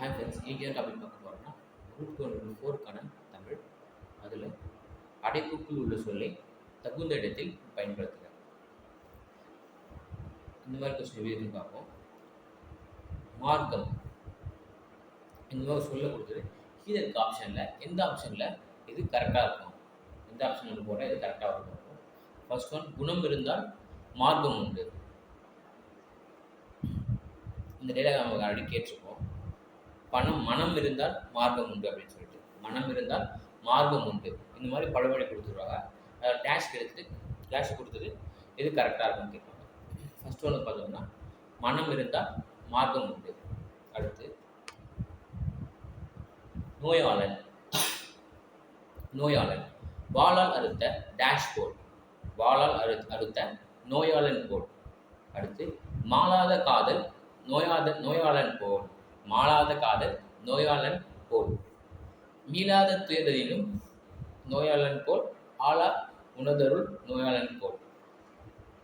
Hi friends இன்றைக்கி topic பார்க்க போகிறோம்னா குரூப் டூ ஃபோருக்கான தமிழ். அதில் அடைப்புக்குள் உள்ள சொல்லை தகுந்த இடத்தில் பயன்படுத்துக. இந்த மாதிரி கொஸ்டின் எப்படி பார்ப்போம். மார்க்கம். இந்த மாதிரி சொல்ல கொடுத்தது கீழே இருக்க ஆப்ஷனில் எந்த ஆப்ஷனில் இது கரெக்டாக இருக்கும்? எந்த ஆப்ஷனில் போட்டால் இது கரெக்டாக இருக்கும் ஃபர்ஸ்ட் ஒன் குணம் இருந்தால் மார்க்கம் உண்டு. இந்த டேட்டா நம்ம ஆல்ரெடி கேட்டிருக்கோம். பணம் மனம் இருந்தால் மார்க்கம் உண்டு அப்படின்னு சொல்லிட்டு. மனம் இருந்தால் மார்க்கம் உண்டு. இந்த மாதிரி பழமொழி கொடுத்துருவாங்க. அதாவது டேஷ் எடுத்துட்டு டேஷ் கொடுத்தது எது கரெக்டாக இருக்கும்னு கேட்பாங்க. ஃபஸ்ட் ஒன்று பார்த்தோம்னா மனம் இருந்தால் மார்க்கம் உண்டு. அடுத்து நோயாளன் நோயாளன். வாளால் அறுத்த டேஷ் போர்டு வாளால் அறு அறுத்த நோயாளன் போல் அடுத்து மாளாத காதல் நோயாத நோயாளன் போல் மாளாத காதல் நோயாளன் போல். மீளாத துயரிலும் நோயாளன் போல் ஆளா உணர்தருள் நோயாளன் போல்.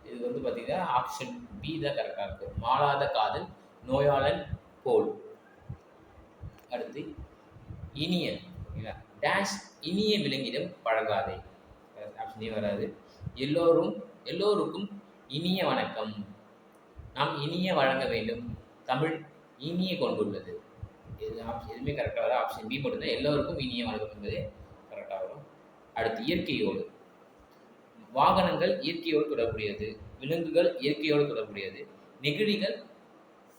இது வந்து பார்த்தீங்கன்னா ஆப்ஷன் பி தான் கரெக்டாக இருக்கும். மாளாத காதல் நோயாளன் போல். அடுத்து இனிய டேஷ் இனிய விலங்கிடம் பழகாதே. ஆப்ஷனே வராது. எல்லோரும் எல்லோருக்கும் இனிய வணக்கம். நாம் இனிய வழங்க வேண்டும். தமிழ் இனிய கொண்டுள்ளது. எது ஆப்ஷன் எதுவுமே கரெக்டாக வராது. ஆப்ஷன் பி மட்டும்தான் எல்லோருக்கும் இனிய வணக்கம் என்பது கரெக்டாக வரும். அடுத்து இயற்கையோடு. வாகனங்கள் இயற்கையோடு தொடர்புடையது. விலங்குகள் இயற்கையோடு தொடர்புடையது. நெகிழிகள்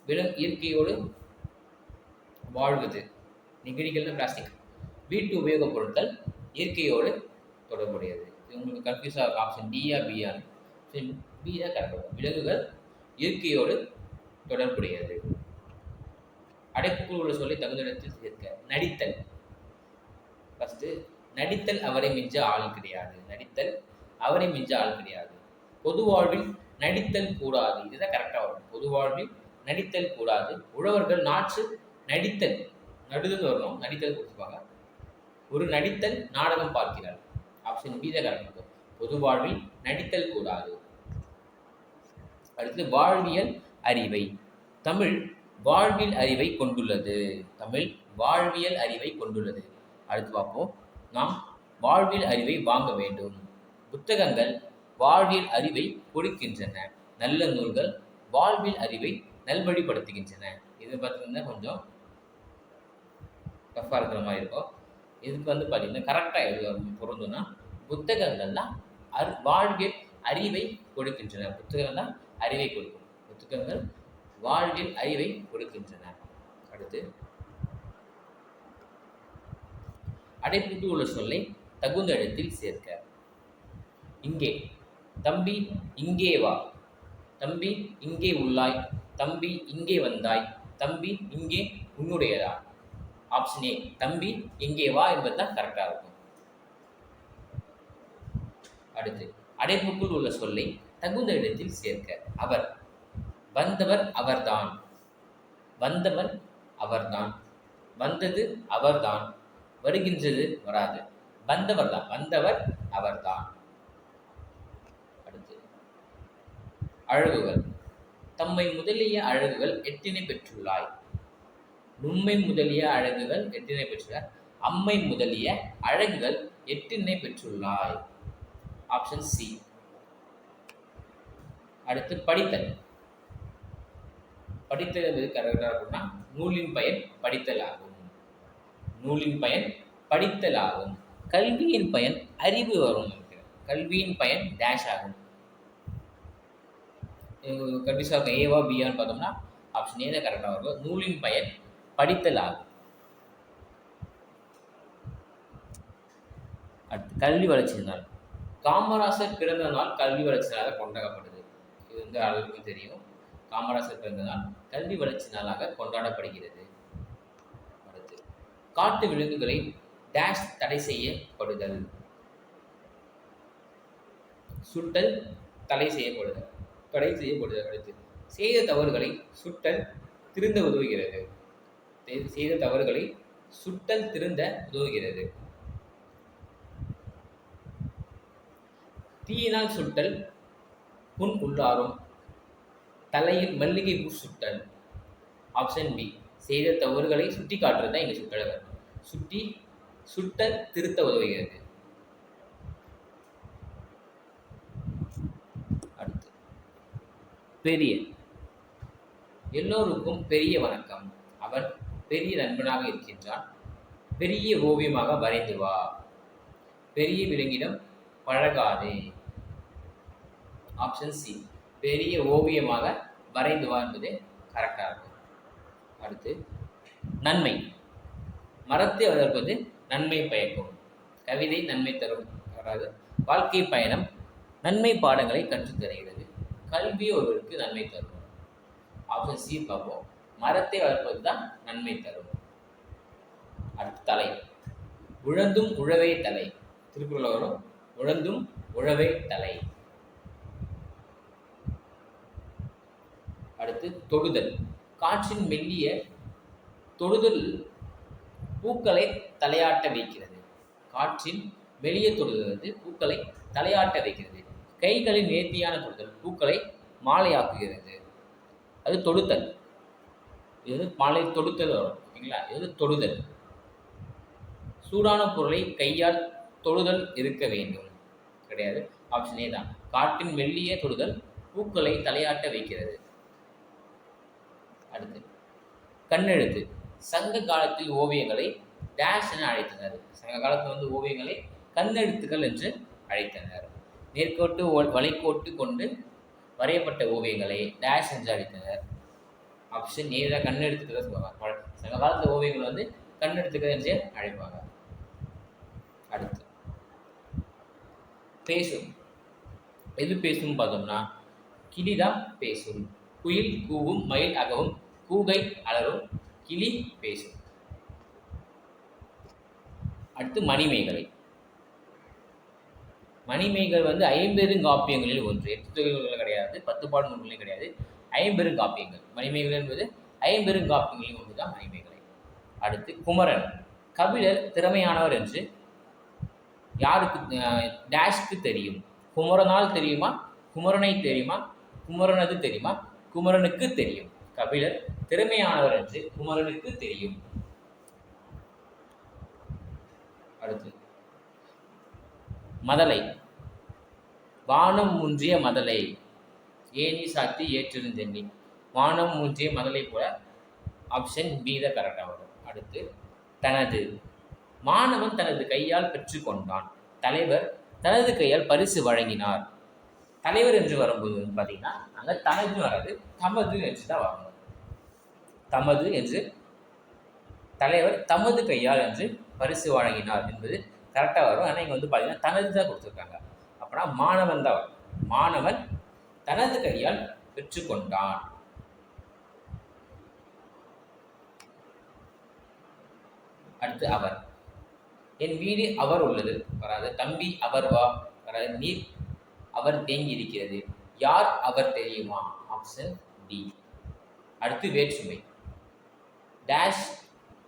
விலங் இயற்கையோடு வாழ்வது. நெகிழிகள்னு பிளாஸ்டிக் வீட்டு உபயோகப் பொருட்கள் இயற்கையோடு தொடர்புடையது. இது உங்களுக்கு கன்ஃபியூஸ் ஆகும் ஆப்ஷன் டியா பியான்னு பி தான் கரெக்டாக விலங்குகள் இயற்கையோடு தொடர்புடையது. அடைப்புக்குள் உள்ள சொல்லி தகுந்த இடத்தில் சேர்க்க. நடித்தல். ஃபஸ்ட்டு நடித்தல் அவரை மிஞ்ச ஆள் கிடையாது. நடித்தல் அவரை மிஞ்ச ஆள் கிடையாது. பொது வாழ்வில் நடித்தல் கூடாது. இதுதான் கரெக்டாக வரும். பொது வாழ்வில் நடித்தல் கூடாது. உழவர்கள் நாற்று நடித்தல். நடுதல் வரணும். நடித்தல் கொடுத்துருப்பாங்க. ஒரு நடித்தல் நாடகம் பார்க்கிறார். ஆப்ஷன் பி தான் கரெக்டாக பொது வாழ்வில் நடித்தல் கூடாது. அடுத்து வாழ்வியல் அறிவை. தமிழ் வாழ்வியல் அறிவை கொண்டுள்ளது. தமிழ் வாழ்வியல் அறிவை கொண்டுள்ளது. அடுத்து பார்ப்போம். நாம் வாழ்வியல் அறிவை வாங்க வேண்டும். புத்தகங்கள் வாழ்வியல் அறிவை கொடுக்கின்றன. நல்ல நூல்கள் வாழ்வியல் அறிவை நல்வழிப்படுத்துகின்றன. இது பார்த்தீங்கன்னா கொஞ்சம் டஃப்பாக இருக்கிற மாதிரி இருக்கும். இதுக்கு வந்து பார்த்தீங்கன்னா கரெக்டாக எது பொருந்தும்னா புத்தகங்கள்லாம் அரு வாழ்வியல் அறிவை கொடுக்கின்றன. புத்தகங்கள்லாம் அறிவை கொடுக்கும். புத்தகங்கள் வாழ்வில் அறிவை கொடுக்கின்றன. அடுத்து. அடைப்புக்கு உள்ள சொல்லை தகுந்த இடத்தில் சேர்க்க. இங்கே. தம்பி இங்கே வா. தம்பி இங்கே உள்ளாய். தம்பி இங்கே வந்தாய். தம்பி இங்கே உன்னுடையதா. ஆப்ஷன் ஏ தம்பி இங்கே வா என்பதுதான் கரெக்டாக இருக்கும். அடுத்து. அடைப்புக்குள் உள்ள சொல்லை தகுந்த இடத்தில் சேர்க்க. அவர் வந்தவர் அவர்தான். வந்தவர் அவர்தான். வந்தது அவர்தான். வருகின்றது வராது. வந்தவர் தான் வந்தவர் அவர்தான். அடுத்து. அழகுகள். தம்மை முதலிய அழகுகள் எட்டினை பெற்றுள்ளாய். நுண்மை முதலிய அழகுகள் எட்டினை பெற்றுள்ளார் அம்மை முதலிய அழகுகள் எட்டினை பெற்றுள்ளாய். ஆப்ஷன் சி அடுத்து படித்தல். படித்தல் என்பது கரெக்டாக இருக்கும்னா நூலின் பயன் படித்தல் ஆகும் நூலின் பயன் படித்தல் ஆகும் கல்வியின் பயன் அறிவு வரும் கல்வியின் பயன் டேஷ் ஆகும். கண்டிப்பாக ஏவா பியான்னு பார்த்தோம்னா ஆப்ஷன் ஏ தான் கரெக்டாக இருக்கும் நூலின் பயன் படித்தல் ஆகும் அடுத்து கல்வி வளர்ச்சி நாள். காமராசர் பிறந்த நாள் கல்வி வளர்ச்சி நாளாக கொண்டாடப்படுது இது வந்து அளவுக்கு தெரியும். காமராசர் பிறந்த நாள் கல்வி வளர்ச்சி நாளாக கொண்டாடப்படுகிறது. அடுத்து காட்டு விலங்குகளை டேஷ் தடை செய்யப்படுதல். சுட்டல் தடை செய்யப்படுதல் தடை செய்யப்படுதல். அடுத்து செய்த தவறுகளை சுட்டல் திருந்த உதவுகிறது. செய்த தவறுகளை சுட்டல் திருந்த உதவுகிறது. தீயினால் சுட்டல் புண் உள்ளாரும் தலையில் மல்லிகை பூ சுட்டல். ஆப்ஷன் பி செய்த தவறுகளை சுட்டி காட்டுறது தான் இங்கே சுட்டழகர் சுட்டி சுட்ட திருத்த உதவுகிறது. அடுத்து. பெரிய. எல்லோருக்கும் பெரிய வணக்கம். அவன் பெரிய நண்பனாக இருக்கின்றான். பெரிய ஓவியமாக வரைந்து வா. பெரிய விலங்கிடம் பழகாதே. ஆப்ஷன் சி பெரிய ஓவியமாக வரைந்து வா என்பதே கரெக்டாக இருக்கும். அடுத்து நன்மை. மரத்தை வளர்ப்பது நன்மை பயக்கும். கவிதை நன்மை தரும். அதாவது வாழ்க்கை பயணம் நன்மை பாடங்களை கற்றுத்தருகிறது கல்வி ஒருவருக்கு நன்மை தரும். ஆப்ஷன் சி பார்ப்போம். மரத்தை வளர்ப்பது தான் நன்மை தரும். அடுத்து தலை. உழந்தும் உழவே தலை. திருக்குறள் வரும் உழந்தும் உழவே தலை. அடுத்து தொடுதல். காற்றின் மெல்லிய தொடுதல் பூக்களை தலையாட்ட வைக்கிறது. காற்றின் மெல்லிய தொடுதல் வந்து பூக்களை தலையாட்ட வைக்கிறது. கைகளின் நேர்த்தியான தொடுதல் பூக்களை மாலையாக்குகிறது. அது தொடுத்தல். இது மாலை தொடுத்தல் வரும் ஓகேங்களா? இது தொடுதல். சூடான பொருளை கையால் தொடுதல் இருக்க வேண்டும். கிடையாது. ஆப்ஷனே தான். காட்டின் மெல்லிய தொடுதல் பூக்களை தலையாட்ட வைக்கிறது. அடுத்து. கண்ணெழுத்து. சங்க காலத்தில் ஓவியங்களை டேஷ் என அழைத்தனர். சங்க காலத்தில் வந்து ஓவியங்களை கண்ணெழுத்துக்கள் என்று அழைத்தனர். நேர்கோட்டு வளைக்கோட்டு கொண்டு வரையப்பட்ட ஓவியங்களை டேஷ் என்று அழைத்தனர். ஆப்ஷன் நேராக கண்ணெடுத்துக்கள் சொல்லுவாங்க. சங்க காலத்து ஓவியங்கள் வந்து கண்ணெடுத்துக்கள் என்று அழைப்பாங்க. அடுத்து. பேசும். எது பேசும் பார்த்தோம்னா கிளிதான் பேசும். குயில் கூவும் மயில் அகவும் கூகை அலரும் கிளி பேசும். அடுத்து மணிமேகலை. மணிமேகல் வந்து ஐம்பெருங்காப்பியங்களில் ஒன்று. எட்டு தொகைகள் கிடையாது பத்து பாடல் நூல்களும் கிடையாது. ஐம்பெருங்காப்பியங்கள் மணிமேகலை என்பது ஐம்பெருங்காப்பியங்களில் ஒன்று தான் மணிமேகலை. அடுத்து குமரன். கபிலர் திறமையானவர் என்று யாருக்கு அஹ், டேஷ்க்கு தெரியும்? குமரனால் தெரியுமா? குமரனை தெரியுமா? குமரனது தெரியுமா? குமரனுக்கு தெரியும். கபிலர் திறமையானவர் என்று குமரனுக்கு தெரியும். அடுத்து மதலை. வானம் முன்றிய மதலை. ஏனி சாத்தி ஏற்றிருந்தெண்ணி. வானம் முன்றிய மதலை போல ஆப்ஷன் பி தான் கரெக்டாக வரும் அடுத்து தனது. மாணவன் தனது கையால் பெற்றுக்கொண்டான் தலைவர் தனது கையால் பரிசு வழங்கினார். தலைவர் என்று வரும்போது வந்து பார்த்தீங்கன்னா அங்கே தனது வராது தமது என்று தான் வரணும் தமது என்று தலைவர் தமது கையால் என்று பரிசு வழங்கினார் என்பது கரெக்டாக வரும். ஆனால் இங்கே வந்து பார்த்தீங்கன்னா தனது தான் கொடுத்துருக்காங்க. அப்படின்னா மாணவன் தான் வரும். மாணவன் தனது கையால் பெற்றுக்கொண்டான். அடுத்து அவர். என் வீடு அவர் உள்ளது. வராது. தம்பி அவர் வா. வராது. நீர் அவர் தேங்கி இருக்கிறது யார் அவர் தெரியுமா? ஆப்ஷன் டி அடுத்து வேற்றுமை. டேஷ்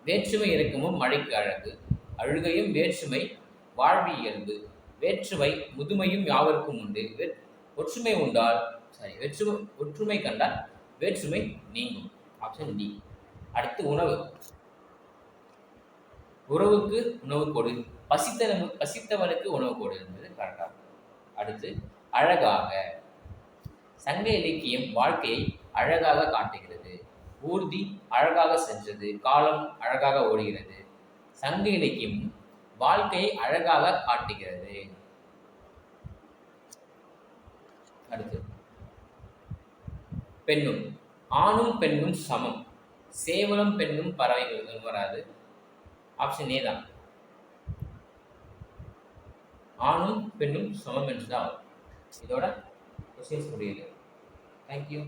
வேற்றுமை இறக்கமும் மழைக்கு அழகு. அழுகையும் வேற்றுமை வாழ்வி இயல்பு. வேற்றுமை முதுமையும் யாவருக்கும் உண்டு. ஒற்றுமை உண்டால் சாரி வேற்றுமை ஒற்றுமை கண்டால் வேற்றுமை நீங்கும். ஆப்ஷன் டி அடுத்து உணவு. உறவுக்கு உணவு கொடு. பசித்தவனு பசித்தவனுக்கு உணவு கொடு என்பது கரெக்டாக அடுத்து அழகாக. சங்க இலக்கியம் வாழ்க்கையை அழகாக காட்டுகிறது. ஊர்தி அழகாக சென்றது காலம் அழகாக ஓடுகிறது. சங்க இலக்கியம் வாழ்க்கையை அழகாக காட்டுகிறது. அடுத்து. பெண்ணும் ஆணும் பெண்ணும் சமம். சேவலும் பெண்ணும் பறவைகள் வராது. ஆப்ஷன் ஏ தான். ஆணும் பெண்ணும் சமம் என்று தான் இதோட கொஸ்டின்ஸ் முடியுது. தேங்க்யூ